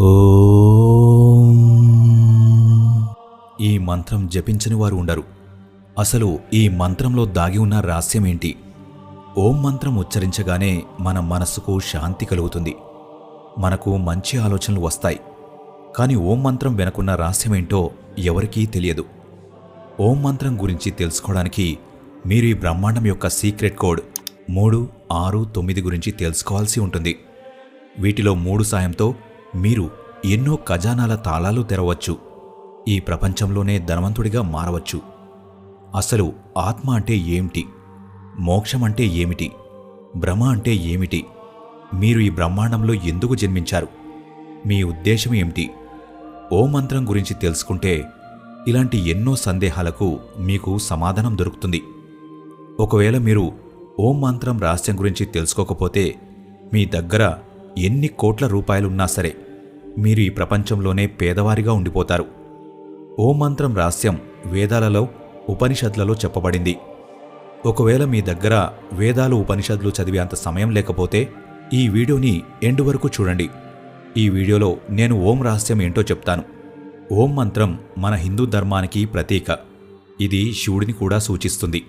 ఓం ఈ మంత్రం జపించని వారు ఉండరు. అసలు ఈ మంత్రంలో దాగి ఉన్న రహస్యం ఏంటి? ఓం మంత్రం ఉచ్చరించగానే మన మనస్సుకు శాంతి కలుగుతుంది. మనకు మంచి ఆలోచనలు వస్తాయి. కానీ ఓం మంత్రం వెనుకున్న రహస్యమేంటో ఎవరికీ తెలియదు. ఓం మంత్రం గురించి తెలుసుకోవడానికి మీరు ఈ బ్రహ్మాండం యొక్క సీక్రెట్ కోడ్ మూడు ఆరు తొమ్మిది గురించి తెలుసుకోవాల్సి ఉంటుంది. వీటిలో మూడు సాయంతో మీరు ఎన్నో ఖజానాల తాళాలు తెరవచ్చు. ఈ ప్రపంచంలోనే ధనవంతుడిగా మారవచ్చు. అసలు ఆత్మ అంటే ఏమిటి? మోక్షం అంటే ఏమిటి? భ్రమ అంటే ఏమిటి? మీరు ఈ బ్రహ్మాండంలో ఎందుకు జన్మించారు? మీ ఉద్దేశం ఏమిటి? ఓ మంత్రం గురించి తెలుసుకుంటే ఇలాంటి ఎన్నో సందేహాలకు మీకు సమాధానం దొరుకుతుంది. ఒకవేళ మీరు ఓం మంత్రం రహస్యం గురించి తెలుసుకోకపోతే మీ దగ్గర ఎన్ని కోట్ల రూపాయలున్నా సరే మీరు ఈ ప్రపంచంలోనే పేదవారిగా ఉండిపోతారు. ఓం మంత్రం రహస్యం వేదాలలో ఉపనిషత్లలో చెప్పబడింది. ఒకవేళ మీ దగ్గర వేదాలు ఉపనిషత్తులు చదివేంత సమయం లేకపోతే ఈ వీడియోని ఎండు వరకు చూడండి. ఈ వీడియోలో నేను ఓం రహస్యం ఏంటో చెప్తాను. ఓం మంత్రం మన హిందూ ధర్మానికి ప్రతీక. ఇది శివుడిని కూడా సూచిస్తుంది.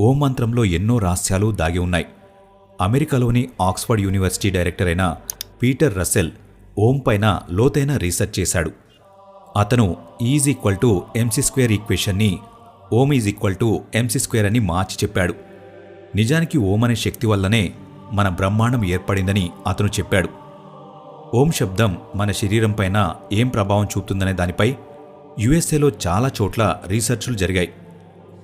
ఓం మంత్రంలో ఎన్నో రహస్యాలు దాగి ఉన్నాయి. అమెరికాలోని ఆక్స్ఫర్డ్ యూనివర్సిటీ డైరెక్టర్ అయిన పీటర్ రసెల్ ఓం పైన లోతైన రీసెర్చ్ చేశాడు. అతను is equal to M C square ఈక్వేషన్ని Om is equal to M C square అని మార్చి చెప్పాడు. నిజానికి ఓం అనే శక్తి వల్లనే మన బ్రహ్మాండం ఏర్పడిందని అతను చెప్పాడు. ఓం శబ్దం మన శరీరం పైన ఏం ప్రభావం చూపుతుందనే దానిపై యుఎస్ఏలో చాలా చోట్ల రీసెర్చ్లు జరిగాయి.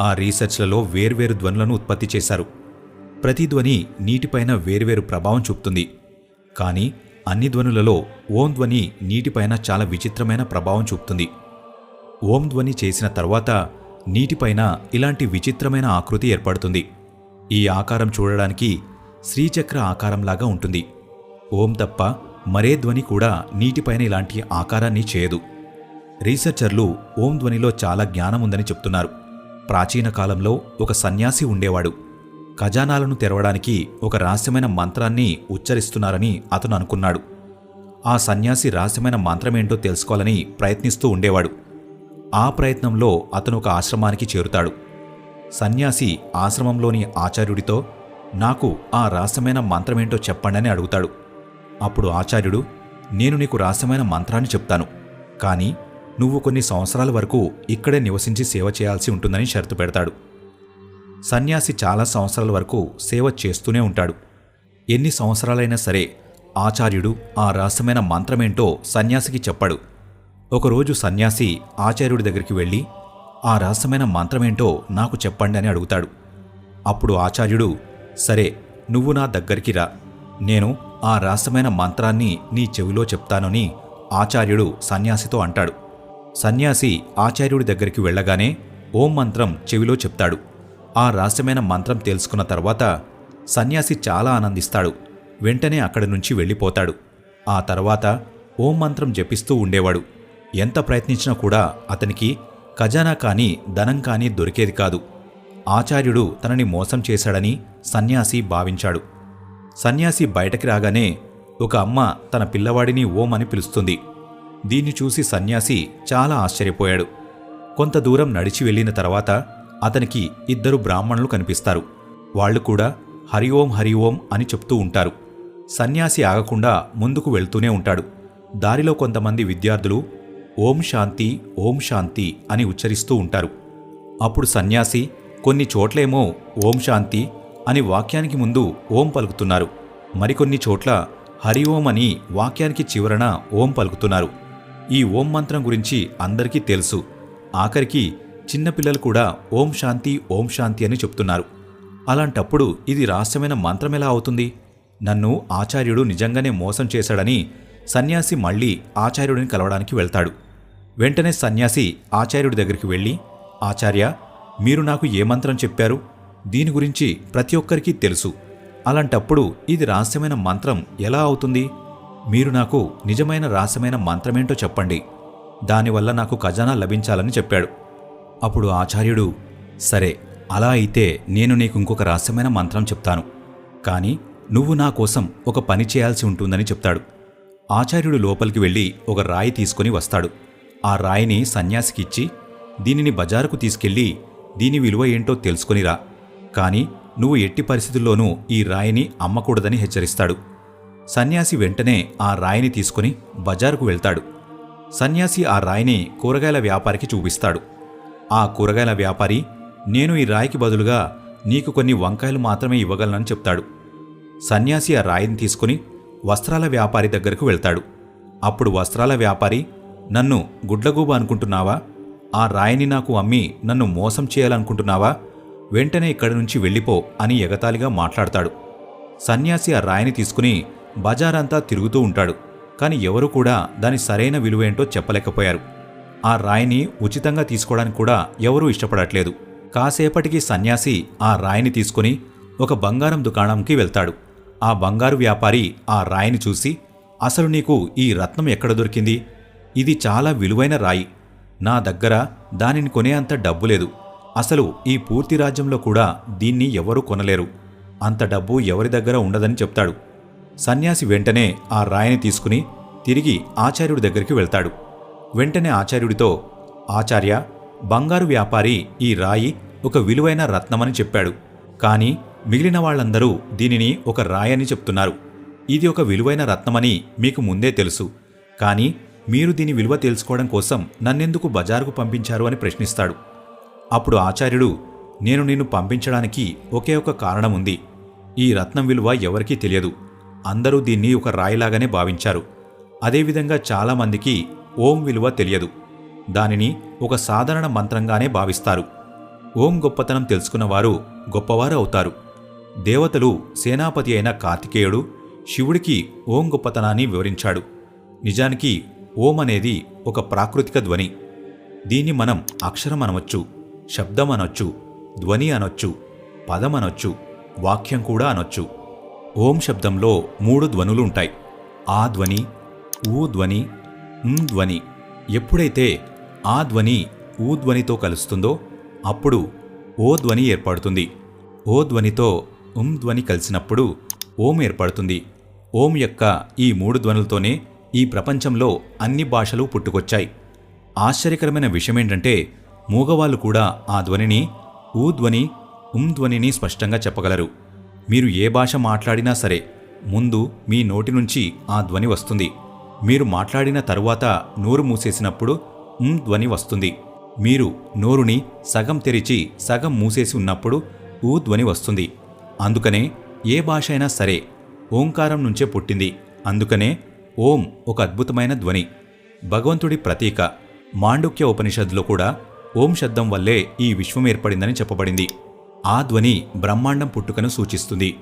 ఆ రీసెర్చ్లలో వేర్వేరు ధ్వనులను ఉత్పత్తి చేశారు. ప్రతి ధ్వని నీటిపైన వేర్వేరు ప్రభావం చూపుతుంది. కానీ అన్ని ధ్వనులలో ఓం ధ్వని నీటిపైన చాలా విచిత్రమైన ప్రభావం చూపుతుంది. ఓం ధ్వని చేసిన తర్వాత నీటిపైన ఇలాంటి విచిత్రమైన ఆకృతి ఏర్పడుతుంది. ఈ ఆకారం చూడడానికి శ్రీచక్ర ఆకారంలాగా ఉంటుంది. ఓం తప్ప మరే ధ్వని కూడా నీటిపైన ఇలాంటి ఆకారాన్ని చేయదు. రీసెర్చర్లు ఓం ధ్వనిలో చాలా జ్ఞానం ఉందని చెప్తున్నారు. ప్రాచీన కాలంలో ఒక సన్యాసి ఉండేవాడు. ఖజానాలను తెరవడానికి ఒక రహస్యమైన మంత్రాన్ని ఉచ్చరిస్తున్నారని అతను అనుకున్నాడు. ఆ సన్యాసి రహస్యమైన మంత్రమేంటో తెలుసుకోవాలని ప్రయత్నిస్తూ ఉండేవాడు. ఆ ప్రయత్నంలో అతను ఒక ఆశ్రమానికి చేరుతాడు. సన్యాసి ఆశ్రమంలోని ఆచార్యుడితో నాకు ఆ రహస్యమైన మంత్రమేంటో చెప్పండి అని అడుగుతాడు. అప్పుడు ఆచార్యుడు నేను నీకు రహస్యమైన మంత్రాన్ని చెప్తాను. కానీ నువ్వు కొన్ని సంవత్సరాల వరకు ఇక్కడే నివసించి సేవ చేయాల్సి ఉంటుందని షరతు పెడతాడు. సన్యాసి చాలా సంవత్సరాల వరకు సేవ చేస్తూనే ఉంటాడు. ఎన్ని సంవత్సరాలైనా సరే ఆచార్యుడు ఆ రహస్యమైన మంత్రమేంటో సన్యాసికి చెప్పాడు. ఒకరోజు సన్యాసి ఆచార్యుడి దగ్గరికి వెళ్ళి ఆ రహస్యమైన మంత్రమేంటో నాకు చెప్పండి అని అడుగుతాడు. అప్పుడు ఆచార్యుడు సరే నువ్వు నా దగ్గరికి రా. నేను ఆ రహస్యమైన మంత్రాన్ని నీ చెవిలో చెప్తానని ఆచార్యుడు సన్యాసితో అంటాడు. సన్యాసి ఆచార్యుడి దగ్గరికి వెళ్ళగానే ఓం మంత్రం చెవిలో చెప్తాడు. ఆ రహస్యమైన మంత్రం తెలుసుకున్న తర్వాత సన్యాసి చాలా ఆనందిస్తాడు. వెంటనే అక్కడి నుంచి వెళ్ళిపోతాడు. ఆ తర్వాత ఓం మంత్రం జపిస్తూ ఉండేవాడు. ఎంత ప్రయత్నించినా కూడా అతనికి ఖజానా కానీ ధనం కానీ దొరికేది కాదు. ఆచార్యుడు తనని మోసం చేశాడని సన్యాసి భావించాడు. సన్యాసి బయటకి రాగానే ఒక అమ్మ తన పిల్లవాడిని ఓం అని పిలుస్తుంది. దీన్ని చూసి సన్యాసి చాలా ఆశ్చర్యపోయాడు. కొంత దూరం నడిచి వెళ్ళిన తర్వాత అతనికి ఇద్దరు బ్రాహ్మణులు కనిపిస్తారు. వాళ్ళు కూడా హరి ఓం హరి ఓం అని చెప్తూ ఉంటారు. సన్యాసి ఆగకుండా ముందుకు వెళ్తూనే ఉంటాడు. దారిలో కొంతమంది విద్యార్థులు ఓం శాంతి ఓం శాంతి అని ఉచ్చరిస్తూ ఉంటారు. అప్పుడు సన్యాసి కొన్ని చోట్లేమో ఓం శాంతి అని వాక్యానికి ముందు ఓం పలుకుతున్నారు. మరికొన్ని చోట్ల హరి ఓం అని వాక్యానికి చివరన ఓం పలుకుతున్నారు. ఈ ఓం మంత్రం గురించి అందరికీ తెలుసు. ఆఖరికి చిన్నపిల్లలు కూడా ఓం శాంతి ఓం శాంతి అని చెప్తున్నారు. అలాంటప్పుడు ఇది రహస్యమైన మంత్రం ఎలా అవుతుంది? నన్ను ఆచార్యుడు నిజంగానే మోసం చేశాడని సన్యాసి మళ్ళీ ఆచార్యుడిని కలవడానికి వెళ్తాడు. వెంటనే సన్యాసి ఆచార్యుడి దగ్గరికి వెళ్ళి ఆచార్య మీరు నాకు ఏ మంత్రం చెప్పారు? దీని గురించి ప్రతి ఒక్కరికి తెలుసు. అలాంటప్పుడు ఇది రహస్యమైన మంత్రం ఎలా అవుతుంది? మీరు నాకు నిజమైన రహస్యమైన మంత్రమేంటో చెప్పండి. దానివల్ల నాకు ఖజానా లభించాలని చెప్పాడు. అప్పుడు ఆచార్యుడు సరే అలా అయితే నేను నీకు ఇంకొక రహస్యమైన మంత్రం చెప్తాను. కానీ నువ్వు నా కోసం ఒక పని చేయాల్సి ఉంటుందని చెప్తాడు. ఆచార్యుడు లోపలికి వెళ్ళి ఒక రాయి తీసుకొని వస్తాడు. ఆ రాయిని సన్యాసికిచ్చి దీనిని బజారుకు తీసుకెళ్ళి దీని విలువ ఏంటో తెలుసుకునిరా కాని నువ్వు ఎట్టి పరిస్థితుల్లోనూ ఈ రాయిని అమ్మకూడదని హెచ్చరిస్తాడు. సన్యాసి వెంటనే ఆ రాయిని తీసుకుని బజారుకు వెళ్తాడు. సన్యాసి ఆ రాయిని కూరగాయల వ్యాపారికి చూపిస్తాడు. ఆ కూరగాయల వ్యాపారి నేను ఈ రాయికి బదులుగా నీకు కొన్ని వంకాయలు మాత్రమే ఇవ్వగలనని చెప్తాడు. సన్యాసి ఆ రాయిని తీసుకుని వస్త్రాల వ్యాపారి దగ్గరకు వెళ్తాడు. అప్పుడు వస్త్రాల వ్యాపారి నన్ను గుడ్లగూబ అనుకుంటున్నావా? ఆ రాయిని నాకు అమ్మి నన్ను మోసం చేయాలనుకుంటున్నావా? వెంటనే ఇక్కడి నుంచి వెళ్ళిపో అని ఎగతాళిగా మాట్లాడతాడు. సన్యాసి ఆ రాయిని తీసుకుని బజారంతా తిరుగుతూ ఉంటాడు. కాని ఎవరూ కూడా దాని సరైన విలువేంటో చెప్పలేకపోయారు. ఆ రాయిని ఉచితంగా తీసుకోవడానికి కూడా ఎవరూ ఇష్టపడట్లేదు. కాసేపటికి సన్యాసి ఆ రాయిని తీసుకుని ఒక బంగారం దుకాణంకి వెళ్తాడు. ఆ బంగారు వ్యాపారి ఆ రాయిని చూసి అసలు నీకు ఈ రత్నం ఎక్కడ దొరికింది? ఇది చాలా విలువైన రాయి. నా దగ్గర దానిని కొనే అంత డబ్బు లేదు. అసలు ఈ పూర్తి రాజ్యంలో కూడా దీన్ని ఎవరూ కొనలేరు. అంత డబ్బు ఎవరి దగ్గర ఉండదని చెప్తాడు. సన్యాసి వెంటనే ఆ రాయిని తీసుకుని తిరిగి ఆచార్యుడి దగ్గరికి వెళ్తాడు. వెంటనే ఆచార్యుడితో ఆచార్య బంగారు వ్యాపారి ఈ రాయి ఒక విలువైన రత్నమని చెప్పాడు. కాని మిగిలిన వాళ్ళందరూ దీనిని ఒక రాయని చెప్తున్నారు. ఇది ఒక విలువైన రత్నమని మీకు ముందే తెలుసు. కాని మీరు దీని విలువ తెలుసుకోవడం కోసం నన్నెందుకు బజారుకు పంపించారు అని ప్రశ్నిస్తాడు. అప్పుడు ఆచార్యుడు నేను నిన్ను పంపించడానికి ఒకే ఒక కారణం ఉంది ఈ రత్నం విలువ ఎవరికీ తెలియదు. అందరూ దీన్ని ఒక రాయిలాగానే భావించారు. అదేవిధంగా చాలామందికి ఓం విలువ తెలియదు. దానిని ఒక సాధారణ మంత్రంగానే భావిస్తారు. ఓం గొప్పతనం తెలుసుకున్నవారు గొప్పవారు అవుతారు. దేవతలు సేనాపతి అయిన కార్తికేయుడు శివుడికి ఓం గొప్పతనాన్ని వివరించాడు. నిజానికి ఓం అనేది ఒక ప్రాకృతిక ధ్వని. దీన్ని మనం అక్షరం అనవచ్చు శబ్దం అనొచ్చు ధ్వని అనొచ్చు పదం అనొచ్చు వాక్యం కూడా అనొచ్చు. ఓం శబ్దంలో మూడు ధ్వనులు ఉంటాయి. ఆ ధ్వని ఊ ధ్వని ధ్వని. ఎప్పుడైతే ఆ ధ్వని ఊ ధ్వనితో కలుస్తుందో అప్పుడు ఓ ధ్వని ఏర్పడుతుంది. ఓ ధ్వనితో ఉం ధ్వని కలిసినప్పుడు ఓం ఏర్పడుతుంది. ఓం యొక్క ఈ మూడు ధ్వనులతోనే ఈ ప్రపంచంలో అన్ని భాషలు పుట్టుకొచ్చాయి. ఆశ్చర్యకరమైన విషయమేంటంటే మూగవాళ్ళు కూడా ఆ ధ్వనిని ఊ ధ్వని ఉం ధ్వనిని స్పష్టంగా చెప్పగలరు. మీరు ఏ భాష మాట్లాడినా సరే ముందు మీ నోటి నుంచి ఆ ధ్వని వస్తుంది. మీరు మాట్లాడిన తరువాత నోరు మూసేసినప్పుడు ఉం ధ్వని వస్తుంది. మీరు నోరుని సగం తెరిచి సగం మూసేసి ఉన్నప్పుడు ఊ ధ్వని వస్తుంది. అందుకనే ఏ భాష అయినా సరే ఓంకారం నుంచే పుట్టింది. అందుకనే ఓం ఒక అద్భుతమైన ధ్వని. భగవంతుడి ప్రతీక. మాండుక్య ఉపనిషత్తులో కూడా ఓం శబ్దం వల్లే ఈ విశ్వం ఏర్పడిందని చెప్పబడింది. ఆ ధ్వని బ్రహ్మాండం పుట్టుకను సూచిస్తుంది.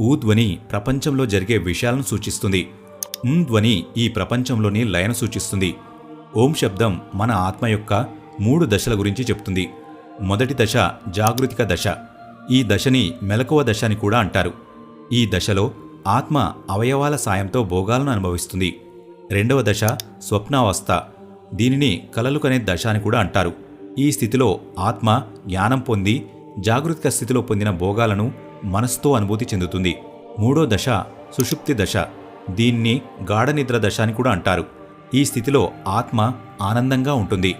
ఊ ధ్వని ప్రపంచంలో జరిగే విషయాలను సూచిస్తుంది. ఉం ధ్వని ఈ ప్రపంచంలోని లయను సూచిస్తుంది. ఓం శబ్దం మన ఆత్మ యొక్క మూడు దశల గురించి చెప్తుంది. మొదటి దశ జాగృతిక దశ. ఈ దశని మెలకువ దశ అని కూడా అంటారు. ఈ దశలో ఆత్మ అవయవాల సాయంతో భోగాలను అనుభవిస్తుంది. రెండవ దశ స్వప్నావస్థ. దీనిని కలలు కనే దశ అని కూడా అంటారు. ఈ స్థితిలో ఆత్మ జ్ఞానం పొంది జాగృతిక స్థితిలో పొందిన భోగాలను మనసుతో అనుభూతి చెందుతుంది. మూడో దశ సుషుప్తి దశ. దీన్ని గాఢనిద్ర దశ అని కూడా అంటారు. ఈ స్థితిలో ఆత్మ ఆనందంగా ఉంటుంది.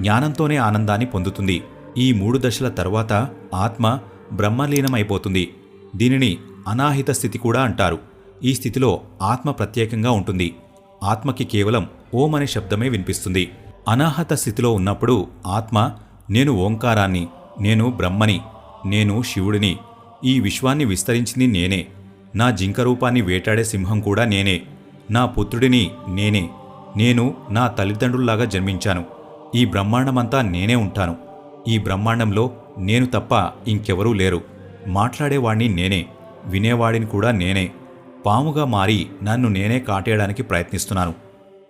జ్ఞానంతోనే ఆనందాన్ని పొందుతుంది. ఈ మూడు దశల తర్వాత ఆత్మ బ్రహ్మలీనమైపోతుంది. దీనిని అనాహిత స్థితి కూడా అంటారు. ఈ స్థితిలో ఆత్మ ప్రత్యేకంగా ఉంటుంది. ఆత్మకి కేవలం ఓం అనే శబ్దమే వినిపిస్తుంది. అనాహత స్థితిలో ఉన్నప్పుడు ఆత్మ నేను ఓంకారాన్ని నేను బ్రహ్మని నేను శివుడిని ఈ విశ్వాన్ని విస్తరించింది నేనే. నా జింక రూపాన్ని వేటాడే సింహం కూడా నేనే. నా పుత్రుడిని నేనే. నేను నా తల్లిదండ్రుల్లాగా జన్మించాను. ఈ బ్రహ్మాండమంతా నేనే ఉంటాను. ఈ బ్రహ్మాండంలో నేను తప్ప ఇంకెవరూ లేరు. మాట్లాడేవాణ్ణి నేనే. వినేవాడిని కూడా నేనే. పాముగా మారి నన్ను నేనే కాటేయడానికి ప్రయత్నిస్తున్నాను.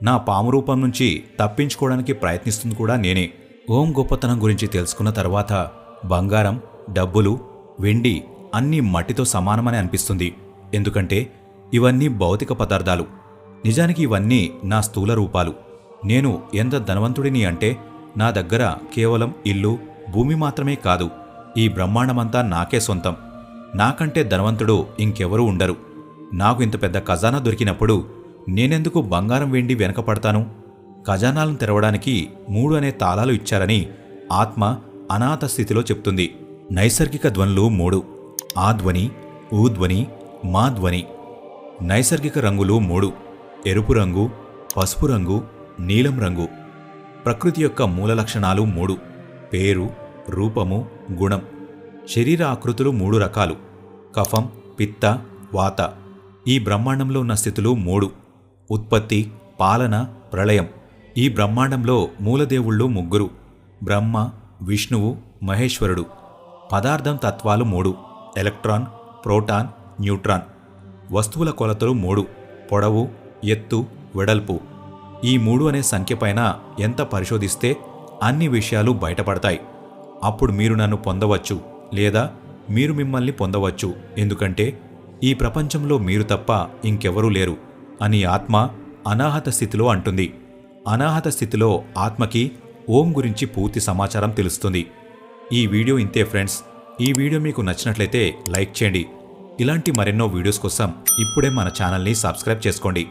నా పాము రూపం నుంచి తప్పించుకోవడానికి ప్రయత్నిస్తుంది కూడా నేనే. ఓం గొప్పతనం గురించి తెలుసుకున్న తర్వాత బంగారం డబ్బులు వెండి అన్నీ మట్టితో సమానమని అనిపిస్తుంది. ఎందుకంటే ఇవన్నీ భౌతిక పదార్థాలు. నిజానికి ఇవన్నీ నా స్థూల రూపాలు. నేను ఎంత ధనవంతుడిని అంటే నా దగ్గర కేవలం ఇల్లు భూమి మాత్రమే కాదు ఈ బ్రహ్మాండమంతా నాకే సొంతం. నాకంటే ధనవంతుడు ఇంకెవరూ ఉండరు. నాకు ఇంత పెద్ద ఖజానా దొరికినప్పుడు నేనెందుకు బంగారం వెండి వెనకపడతాను? ఖజానాలను తెరవడానికి మూడు అనే తాళాలు ఇచ్చారని ఆత్మ అనాథ స్థితిలో చెప్తుంది. నైసర్గిక ధ్వనులు మూడు. ఆ ధ్వని ఊ ధ్వని మా ధ్వని. నైసర్గిక రంగులు మూడు. ఎరుపు రంగు పసుపు రంగు నీలం రంగు. ప్రకృతి యొక్క మూల లక్షణాలు మూడు. పేరు రూపము గుణం. శరీర ఆకృతులు మూడు రకాలు. కఫం పిత్త వాత. ఈ బ్రహ్మాండంలో ఉన్న స్థితులు మూడు. ఉత్పత్తి పాలన ప్రళయం. ఈ బ్రహ్మాండంలో మూలదేవుళ్ళు ముగ్గురు. బ్రహ్మ విష్ణువు మహేశ్వరుడు. పదార్థం తత్వాలు మూడు. Electron proton neutron. వస్తువుల కొలతలు మూడు. పొడవు ఎత్తు వెడల్పు. ఈ మూడు అనే సంఖ్యపైన ఎంత పరిశోధిస్తే అన్ని విషయాలు బయటపడతాయి. అప్పుడు మీరు నన్ను పొందవచ్చు లేదా మీరు మిమ్మల్ని పొందవచ్చు. ఎందుకంటే ఈ ప్రపంచంలో మీరు తప్ప ఇంకెవరూ లేరు అని ఆత్మ అనాహత స్థితిలో అంటుంది. అనాహత స్థితిలో ఆత్మకి ఓం గురించి పూర్తి సమాచారం తెలుస్తుంది. ఈ వీడియో ఇంతే ఫ్రెండ్స్. ఈ వీడియో మీకు నచ్చినట్లయితే లైక్ చేయండి. ఇలాంటి మరెన్నో వీడియోస్ కోసం ఇప్పుడే మన ఛానల్ని సబ్స్క్రైబ్ చేసుకోండి.